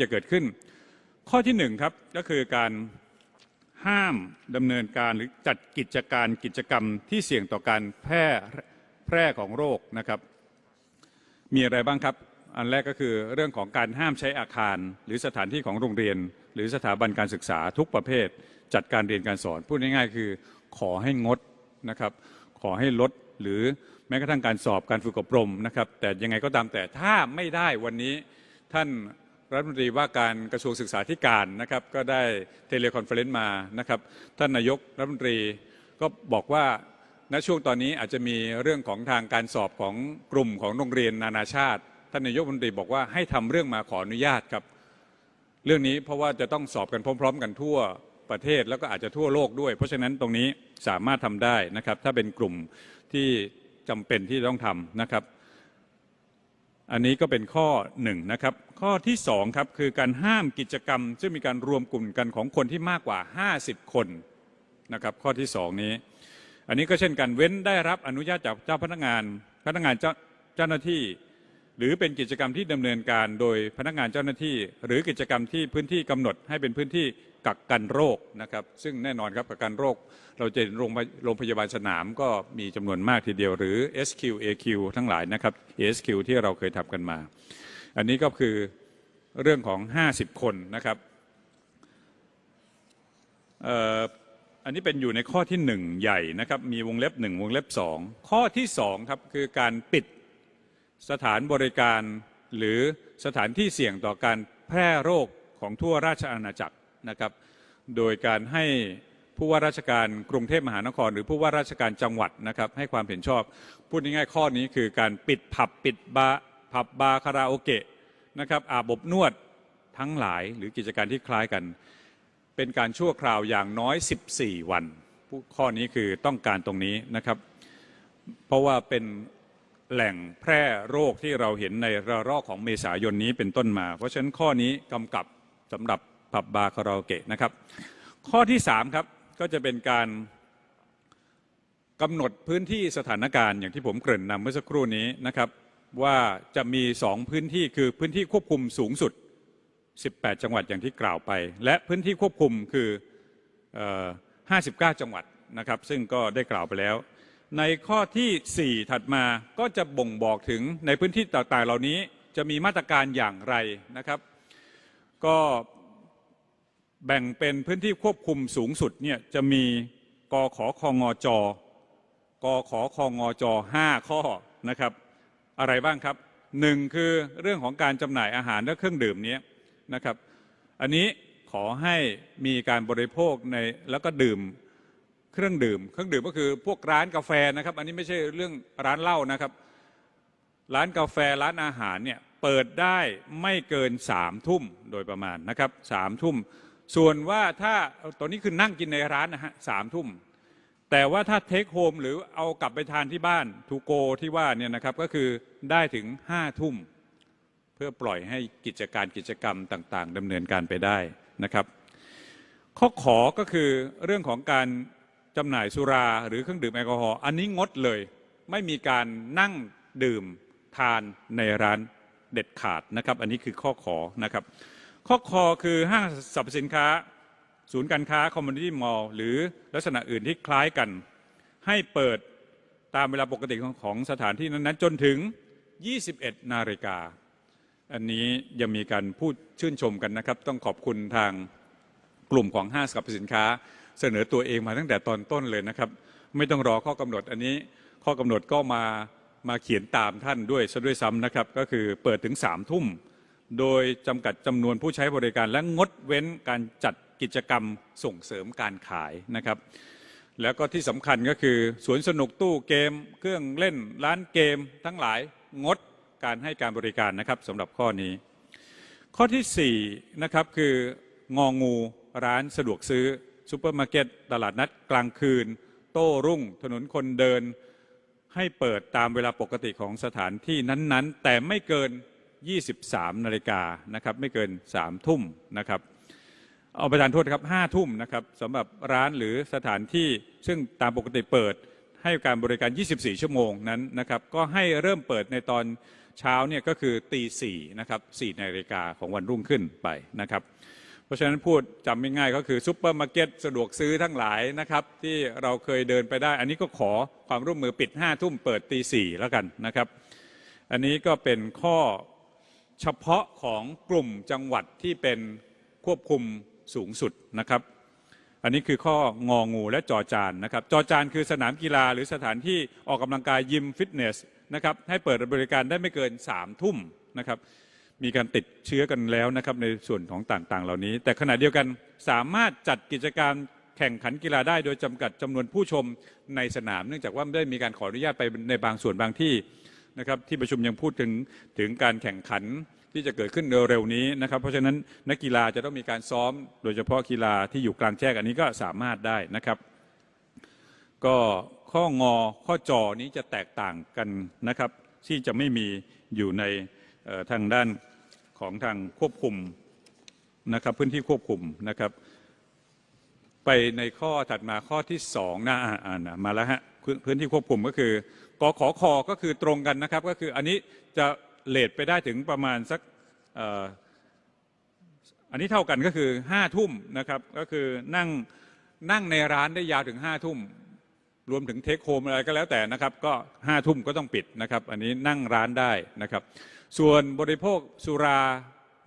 จะเกิดขึ้น ข้อที่หนึ่งครับก็คือการห้ามดำเนินการหรือจัดกิจการกิจกรรมที่เสี่ยงต่อการแพร่แพร่ของโรคนะครับ มีอะไรบ้างครับ อันแรกก็คือเรื่องของการห้ามใช้อาคาร หรือสถานที่ของโรงเรียน หรือสถาบันการศึกษาทุกประเภท จัดการเรียนการสอน พูดง่ายๆ คือขอให้งดนะครับ ขอให้ลดหรือแม้กระทั่งการสอบการฝึกอบรมนะครับ แต่ยังไงก็ตามแต่ถ้าไม่ได้วันนี้ท่าน รัฐมนตรีว่าการกระทรวงศึกษาธิการนะครับ ก็ได้เทเลคอนเฟอเรนซ์มานะครับ ท่านนายกรัฐมนตรีก็บอกว่าณช่วงตอนนี้อาจจะมีเรื่องของทางการสอบของกลุ่มของโรงเรียนนานาชาติ ท่านนายกรัฐมนตรีบอกว่าให้ทำเรื่องมาขออนุญาตครับ เรื่องนี้เพราะว่าจะต้องสอบกันพร้อม ๆ กันทั่วประเทศแล้วก็อาจจะทั่วโลกด้วย เพราะฉะนั้นตรงนี้สามารถทำได้นะครับ ถ้าเป็นกลุ่มที่จำเป็นที่ต้องทำนะครับ อันนี้ก็เป็นข้อหนึ่งนะครับ ข้อที่สองครับคือการห้ามกิจกรรม ซึ่งมีการรวมกลุ่มกันของคนที่มากกว่า 50 คนนะครับ ข้อที่สองนี้ อันนี้ก็เช่นกันเว้นได้รับอนุญาตจากเจ้าพนักงาน พนักงานเจ้าเจ้าหน้าที่ หรือเป็นกิจกรรมที่ดำเนินการโดยพนักงานเจ้าหน้าที่ หรือกิจกรรมที่พื้นที่กำหนดให้เป็นพื้นที่กักกันโรคนะครับ ซึ่งแน่นอนครับกักกันโรค เราจะเห็นโรงพยาบาลสนามก็มีจำนวนมากทีเดียว หรือ SQ AQ ทั้งหลายนะครับ ASQ ที่เราเคยทำกันมา อันนี้ก็คือเรื่องของ 50 คนนะครับอันนี้เป็นอยู่ในข้อที่หนึ่งใหญ่นะครับ มีวงเล็บหนึ่งวงเล็บสองข้อที่สองครับคือการปิด สถานบริการหรือสถานที่เสี่ยงต่อการแพร่โรคของทั่วราชอาณาจักรนะครับ โดยการให้ผู้ว่าราชการกรุงเทพมหานคร หรือผู้ว่าราชการจังหวัดนะครับให้ความเห็นชอบ พูดง่ายๆข้อนี้คือการปิดผับปิดบาร์ผับบาร์คาราโอเกะนะครับอาบอบนวดทั้งหลายหรือกิจการที่คล้ายกัน เป็นการชั่วคราวอย่างน้อย 14 วันข้อนี้คือต้องการตรงนี้นะครับ เพราะว่าเป็น แหล่งแพร่โรคที่เราเห็นในระลอกของเมษายนนี้เป็นต้นมา เพราะฉะนั้นข้อนี้กำกับสำหรับผับบาร์คาราโอเกะนะครับ ข้อที่3ครับก็จะเป็นการกำหนดพื้นที่สถานการณ์อย่างที่ผมเกริ่นนำเมื่อสักครู่นี้นะครับ ว่าจะมี 2 พื้นที่คือพื้นที่ควบคุมสูงสุด 18 จังหวัดอย่างที่กล่าวไป และพื้นที่ควบคุมคือออ59 จังหวัดนะครับ ซึ่งก็ได้กล่าวไปแล้ว ในข้อทีสี่ 4 ถัดมาก็จะบ่งบอกถึงในพื้นที่ต่างๆ เหล่านี้จะมีมาตรการอย่างไรนะครับ ก็แบ่งเป็นพื้นที่ควบคุมสูงสุดเนี่ยจะมีกขคงจกขคงจ5ข้อนะครับ อะไรบ้างครับหนึ่งคือเรื่องของการจำหน่ายอาหารและเครื่องดื่มเนี้ยนะครับ อันนี้ขอให้มีการบริโภคในแล้วก็ดื่ม เครื่องดื่ม เครื่องดื่มก็คือพวกร้านกาแฟนะครับ อันนี้ไม่ใช่เรื่องร้านเหล้านะครับ ร้านกาแฟร้านอาหารเนี่ยเปิดได้ไม่เกินสามทุ่มโดยประมาณนะครับสามทุ่ม ส่วนว่าถ้าตอนนี้คือนั่งกินในร้านนะฮะสามทุ่ม แต่ว่าถ้าเทคโฮมหรือเอากลับไปทานที่บ้านทูโกที่ว่าเนี่ยนะครับก็คือได้ถึงห้าทุ่ม เพื่อปล่อยให้กิจการกิจกรรมต่าง ๆดำเนินการไปได้นะครับ ข้อขอก็คือเรื่องของการ จำหน่ายสุราหรือเครื่องดื่มแอลกอฮอล์อันนี้งดเลย ไม่มีการนั่งดื่มทานในร้านเด็ดขาดนะครับ อันนี้คือข้อขอนะครับ ข้อคอคือห้างสรรพสินค้า ศูนย์การค้าคอมมูนิตี้มอลล์หรือลักษณะอื่นที่คล้ายกัน ให้เปิดตามเวลาปกติของของสถานที่นั้นๆ จนถึง 21 นาฬิกา อันนี้ยังมีการพูดชื่นชมกันนะครับ ต้องขอบคุณทางกลุ่มของห้างสรรพสินค้า เสนอตัวเองมาตั้งแต่ตอนต้นเลยนะครับ ไม่ต้องรอข้อกำหนดอันนี้ข้อกำหนดก็มามาเขียนตามท่านด้วยซะด้วยซ้ำนะครับ ก็คือเปิดถึงสามทุ่ม โดยจำกัดจำนวนผู้ใช้บริการและงดเว้นการจัดกิจกรรมส่งเสริมการขายนะครับ แล้วก็ที่สำคัญก็คือสวนสนุกตู้เกม เครื่องเล่นร้านเกม ทั้งหลายงดการให้การบริการนะครับสำหรับข้อนี้ ข้อที่4นะครับคืององูร้านสะดวกซื้อ ซูเปอร์มาร์เก็ตตลาดนัดกลางคืน โต้รุ่ง ถนนคนเดิน ให้เปิดตามเวลาปกติของสถานที่นั้นๆ แต่ไม่เกิน 23 นาฬิกานะครับไม่เกิน 3 ทุ่มนะครับเอาประทานโทษครับ5ทุ่มนะครับสำหรับร้านหรือสถานที่ซึ่งตามปกติเปิดให้การบริการ 24 ชั่วโมงนั้นนะครับ ก็ให้เริ่มเปิดในตอนเช้าเนี่ยก็คือตีสี่นะครับสี่นาฬิกาของวันรุ่งขึ้นไปนะครับ เพราะฉะนั้นพูดจำไม่ง่ายก็คือซุปเปอร์มาร์เก็ตสะดวกซื้อทั้งหลายนะครับ ที่เราเคยเดินไปได้ อันนี้ก็ขอความร่วมมือปิดห้าทุ่มเปิดตีสี่แล้วกันนะครับ อันนี้ก็เป็นข้อเฉพาะของกลุ่มจังหวัดที่เป็นควบคุมสูงสุดนะครับ อันนี้คือข้ององูและจอจานนะครับ จอจานคือสนามกีฬาหรือสถานที่ออกกำลังกายยิมฟิตเนสนะครับให้เปิดบริการได้ไม่เกิน3ามทุ่มนะครับ มีการติดเชื้อกันแล้วนะครับในส่วนของต่างๆ เหล่านี้ แต่ขณะเดียวกันสามารถจัดกิจกรรมแข่งขันกีฬาได้โดยจำกัดจำนวนผู้ชมในสนาม เนื่องจากว่าได้มีการขออนุญาตไปในบางส่วนบางที่นะครับที่ประชุมยังพูดถึงถึงการแข่งขันที่จะเกิดขึ้นเร็วๆนี้นะครับ เพราะฉะนั้นนักกีฬาจะต้องมีการซ้อม โดยเฉพาะกีฬาที่อยู่กลางแจ้งอันนี้ก็สามารถได้นะครับ ก็ข้องอข้อจอนี้จะแตกต่างกันนะครับ ที่จะไม่มีอยู่ใน ทางด้านของทางควบคุมนะครับพื้นที่ควบคุมนะครับ ไปในข้อถัดมาข้อที่สองนะอ่านมาแล้วฮะพื้นที่ควบคุมก็คือกขอคอก็คือตรงกันนะครับ ก็คืออันนี้จะเลทไปได้ถึงประมาณสักอันนี้เท่ากันก็คือห้าทุ่มนะครับ ก็คือนั่งนั่งในร้านได้ยาวถึงห้าทุ่ม รวมถึงเทคโฮมอะไรก็แล้วแต่นะครับ ก็ห้าทุ่มก็ต้องปิดนะครับ อันนี้นั่งร้านได้นะครับ ส่วนบริโภคสุรา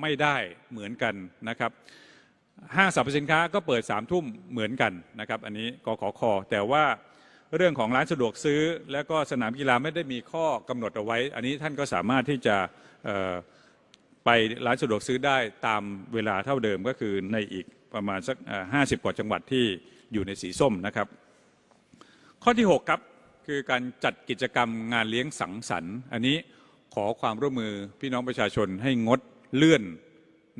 ไม่ได้เหมือนกันนะครับห้างสรรพสินค้าก็เปิดสามทุ่มเหมือนกันนะครับ อันนี้กขอคอแต่ว่าเรื่องของร้านสะดวกซื้อ และก็สนามกีฬาไม่ได้มีข้อกำหนดเอาไว้ อันนี้ท่านก็สามารถที่จะไปร้านสะดวกซื้อได้ตามเวลาเท่าเดิมก็คือในอีกประมาณสักห้าสิบกว่าจังหวัดที่อยู่ในสีส้มนะครับ ข้อที่ 6 ครับ คือการจัดกิจกรรมงานเลี้ยงสังสรรค์ อันนี้ขอความร่วมมือพี่น้องประชาชนให้งดเลื่อน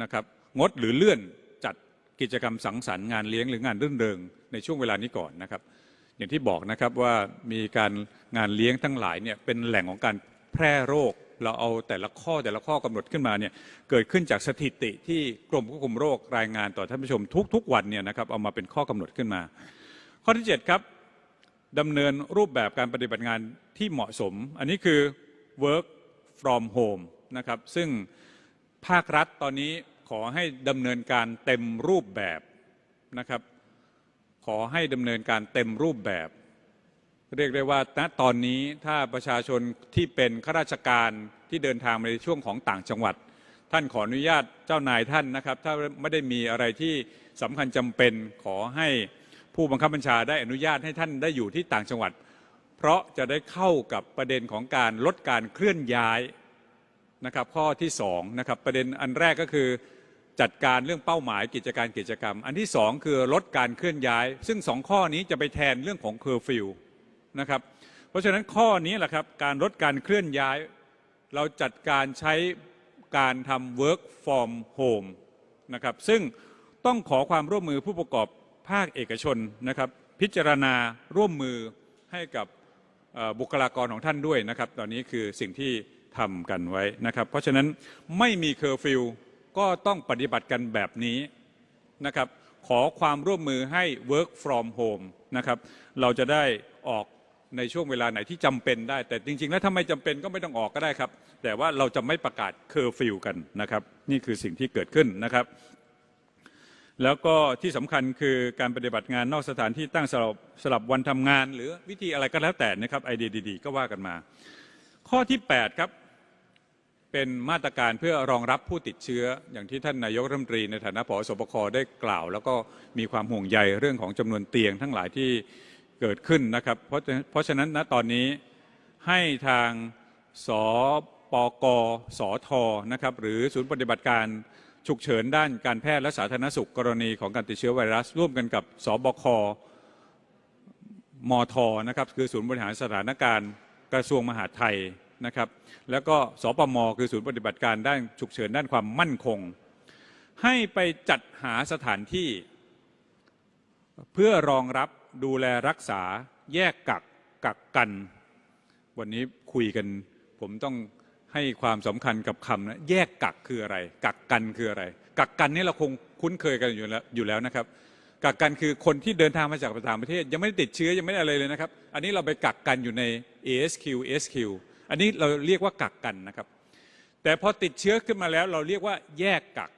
นะครับงดหรือเลื่อนจัดกิจกรรมสังสรรค์งานเลี้ยงหรืองานรื่นเริงในช่วงเวลานี้ก่อนนะครับ อย่างที่บอกนะครับว่ามีการงานเลี้ยงทั้งหลายเนี่ยเป็นแหล่งของการแพร่โรค เราเอาแต่ละข้อแต่ละข้อกำหนดขึ้นมาเนี่ยเกิดขึ้นจากสถิติที่กรมควบคุมโรครายงานต่อท่านผู้ชมทุกๆวันเนี่ยนะครับเอามาเป็นข้อกำหนดขึ้นมา ข้อที่ 7 ครับ ดำเนินรูปแบบการปฏิบัติงานที่เหมาะสม อันนี้คือ work from home นะครับ ซึ่งภาครัฐตอนนี้ขอให้ดำเนินการเต็มรูปแบบนะครับ ขอให้ดำเนินการเต็มรูปแบบ เรียกได้ว่าณตอนนี้ถ้าประชาชนที่เป็นข้าราชการที่เดินทางมาในช่วงของต่างจังหวัด ท่านขออนุญาตเจ้านายท่านนะครับ ถ้าไม่ได้มีอะไรที่สำคัญจำเป็นขอให้ ผู้บังคับบัญชาได้อนุญาตให้ท่านได้อยู่ที่ต่างจังหวัด เพราะจะได้เข้ากับประเด็นของการลดการเคลื่อนย้ายนะครับข้อที่สองนะครับประเด็นอันแรกก็คือจัดการเรื่องเป้าหมายกิจการกิจกรรม อันที่สองคือลดการเคลื่อนย้าย ซึ่งสองข้อนี้จะไปแทนเรื่องของเคอร์ฟิวนะครับเพราะฉะนั้นข้อนี้แหละครับการลดการเคลื่อนย้าย เราจัดการใช้การทำ work from home นะครับซึ่งต้องขอความร่วมมือผู้ประกอบ ภาคเอกชนนะครับ พิจารณาร่วมมือให้กับบุคลากรของท่านด้วยนะครับ ตอนนี้คือสิ่งที่ทำกันไว้นะครับ เพราะฉะนั้นไม่มีเคอร์ฟิวก็ต้องปฏิบัติกันแบบนี้นะครับ ขอความร่วมมือให้ work from home นะครับ เราจะได้ออกในช่วงเวลาไหนที่จำเป็นได้ แต่จริง ๆ แล้วถ้าไม่จำเป็นก็ไม่ต้องออกก็ได้ครับ แต่ว่าเราจะไม่ประกาศเคอร์ฟิวกันนะครับ นี่คือสิ่งที่เกิดขึ้นนะครับ แล้วก็ที่สำคัญคือการปฏิบัติงานนอกสถานที่ตั้งสลับสลับวันทำงาน หรือวิธีอะไรก็แล้วแต่นะครับไอเดียดีๆก็ว่ากันมา ข้อที่ 8 ครับ เป็นมาตรการเพื่อรองรับผู้ติดเชื้อ อย่างที่ท่านนายกรัฐมนตรีในฐานะผอสบคได้กล่าว แล้วก็มีความห่วงใยเรื่องของจำนวนเตียงทั้งหลายที่เกิดขึ้นนะครับ เพราะฉะเพราะฉะนั้นณตอนนี้ให้ทางสปกสทนะครับหรือศูนย์ปฏิบัติการ ฉุกเฉินด้านการแพทย์และสาธารณสุขกรณีของการติดเชื้อไวรัส ร่วมกันกับสบคมทนะครับคือศูนย์บริหารสถานการณ์กระทรวงมหาดไทยนะครับแล้วก็สปมคือศูนย์ปฏิบัติการด้านฉุกเฉินด้านความมั่นคง ให้ไปจัดหาสถานที่ เพื่อรองรับดูแลรักษาแยกกักกักกัน วันนี้คุยกันผมต้อง ให้ความสำคัญกับคำนะแยกกักคืออะไร กักกันคืออะไร กักกันนี่เราคงคุ้นเคยกันอยู่แล้วอยู่แล้วนะครับ กักกันคือคนที่เดินทางมาจากต่างประเทศ ยังไม่ได้ติดเชื้อยังไม่ได้อะไรเลยนะครับ อันนี้เราไปกักกันอยู่ใน ASQ SQ อันนี้เราเรียกว่ากักกันนะครับ แต่พอติดเชื้อขึ้นมาแล้ว เราเรียกว่าแยกกัก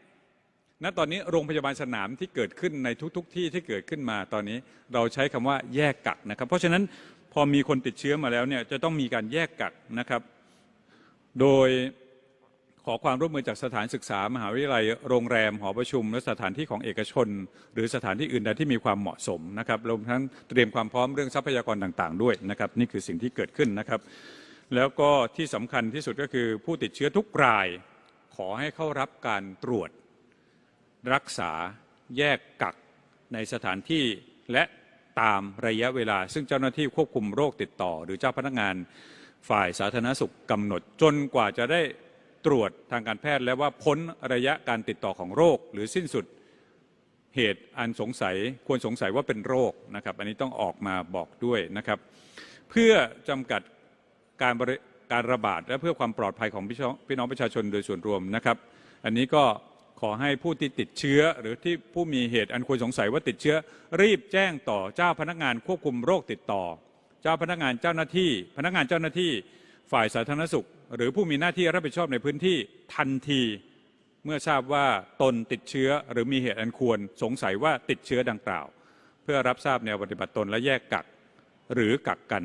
ณตอนนี้โรงพยาบาลสนามที่เกิดขึ้นในทุก ๆที่ที่เกิดขึ้นมาตอนนี้เราใช้คำว่าแยกกักนะครับ เพราะฉะนั้นพอมีคนติดเชื้อมาแล้วเนี่ยจะต้องมีการแยกกักนะครับ โดยขอความร่วมมือจากสถานศึกษามหาวิทยาลัยโรงแรมหอประชุม และสถานที่ของเอกชน หรือสถานที่อื่นใดที่มีความเหมาะสมนะครับรวมทั้งเตรียมความพร้อมเรื่องทรัพยากรต่าง ๆ ด้วยนะครับนี่คือสิ่งที่เกิดขึ้นนะครับ แล้วก็ที่สำคัญที่สุดก็คือผู้ติดเชื้อทุกราย ขอให้เข้ารับการตรวจ รักษาแยกกักในสถานที่และตามระยะเวลา ซึ่งเจ้าหน้าที่ควบคุมโรคติดต่อ หรือเจ้าพนักงาน ฝ่ายสาธารณสุขกำหนด จนกว่าจะได้ตรวจทางการแพทย์ แล้วว่าพ้นระยะการติดต่อของโรค หรือสิ้นสุดเหตุอันสงสัยควรสงสัยว่าเป็นโรคนะครับ อันนี้ต้องออกมาบอกด้วยนะครับ เพื่อจำกัดการรการระบาดและเพื่อความปลอดภัยของพี่น้องประชาชนโดยส่วนรวมนะครับ อันนี้ก็ขอให้ผู้ที่ติดเชื้อ หรือที่ผู้มีเหตุอันควรสงสัยว่าติดเชื้อ รีบแจ้งต่อเจ้าพนักงานควบคุมโรคติดต่อ จ้าพนักงานเจ้าหน้าที่ พนักงานเจ้าหน้าที่ฝ่ายสาธารณสุข หรือผู้มีหน้าที่รับผิดชอบในพื้นที่ทันที เมื่อทราบว่าตนติดเชื้อหรือมีเหตุอันควรสงสัยว่าติดเชื้อดังกล่าว เพื่อรับทราบแนวปฏิบัติตนและแยกกักหรือกักกัน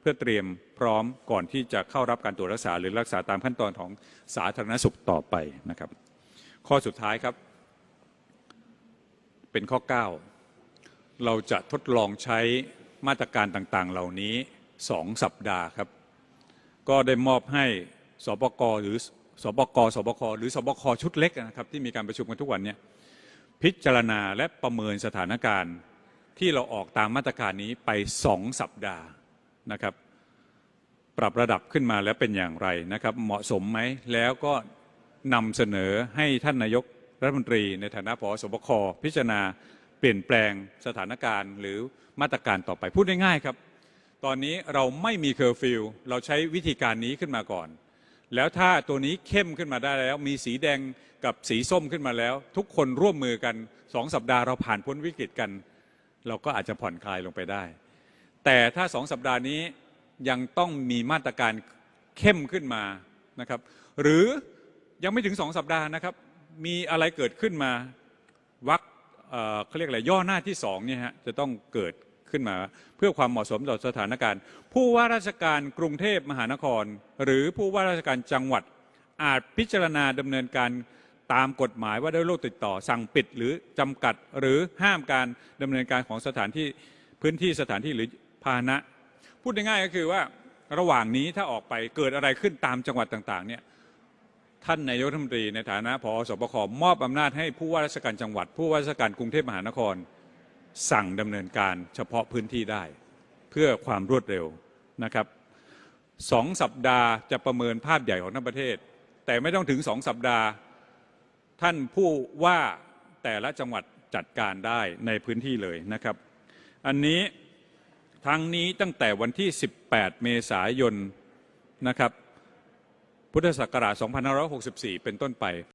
เพื่อเตรียมพร้อมก่อนที่จะเข้ารับการตรวจรักษา หรือรักษาตามขั้นตอนของสาธารณสุขต่อไปนะครับ ข้อสุดท้ายครับ เป็นข้อ 9 เราจะทดลองใช้ มาตรการต่างๆ เหล่านี้ 2 สัปดาห์ครับ ก็ได้มอบให้สปกหรือสปกสบคหรือสบคชุดเล็กนะครับ ที่มีการประชุมกันทุกวันเนี่ยพิจารณาและประเมินสถานการณ์ที่เราออกตามมาตรการนี้ไป 2 สัปดาห์นะครับ ปรับระดับขึ้นมาแล้วเป็นอย่างไรนะครับ เหมาะสมไหมแล้วก็นำเสนอให้ท่านนายกรัฐมนตรีในฐานะผอสบคพิจารณา เปลี่ยนแปลงสถานการณ์หรือมาตรการต่อไปพูดง่ายๆครับ ตอนนี้เราไม่มีเคอร์ฟิวเราใช้วิธีการนี้ขึ้นมาก่อน แล้วถ้าตัวนี้เข้มขึ้นมาได้แล้ว มีสีแดงกับสีส้มขึ้นมาแล้ว ทุกคนร่วมมือกันสองสัปดาห์เราผ่านพ้นวิกฤตกัน เราก็อาจจะผ่อนคลายลงไปได้ แต่ถ้าสองสัปดาห์นี้ยังต้องมีมาตรการเข้มขึ้นมานะครับ หรือยังไม่ถึงสองสัปดาห์นะครับ มีอะไรเกิดขึ้นมาวัก เขาเรียกอะไรย่อหน้าที่สองเนี่ยฮะจะต้องเกิดขึ้นมา เพื่อความเหมาะสมต่อสถานการณ์ ผู้ว่าราชการกรุงเทพมหานคร หรือผู้ว่าราชการจังหวัด อาจพิจารณาดำเนินการตามกฎหมายว่าด้วยโรคติดต่อ สั่งปิดหรือจำกัดหรือห้ามการดำเนินการของสถานที่พื้นที่สถานที่หรือพาหนะ พูดง่ายๆก็คือว่าระหว่างนี้ถ้าออกไปเกิดอะไรขึ้นตามจังหวัดต่างๆเนี่ย ท่านนายกรัฐมนตรีในฐานะผอสบคมอบอำนาจให้ผู้ว่าราชการจังหวัด ผู้ว่าราชการกรุงเทพมหานคร สั่งดำเนินการเฉพาะพื้นที่ได้ เพื่อความรวดเร็วนะครับสองสัปดาห์จะประเมินภาพใหญ่ของทั้งประเทศ แต่ไม่ต้องถึงสองสัปดาห์ ท่านผู้ว่าแต่ละจังหวัดจัดการได้ในพื้นที่เลยนะครับ อันนี้ทั้งนี้ตั้งแต่วันที่ 18 เมษายนนะครับ พุทธศักราช2564 เป็นต้นไป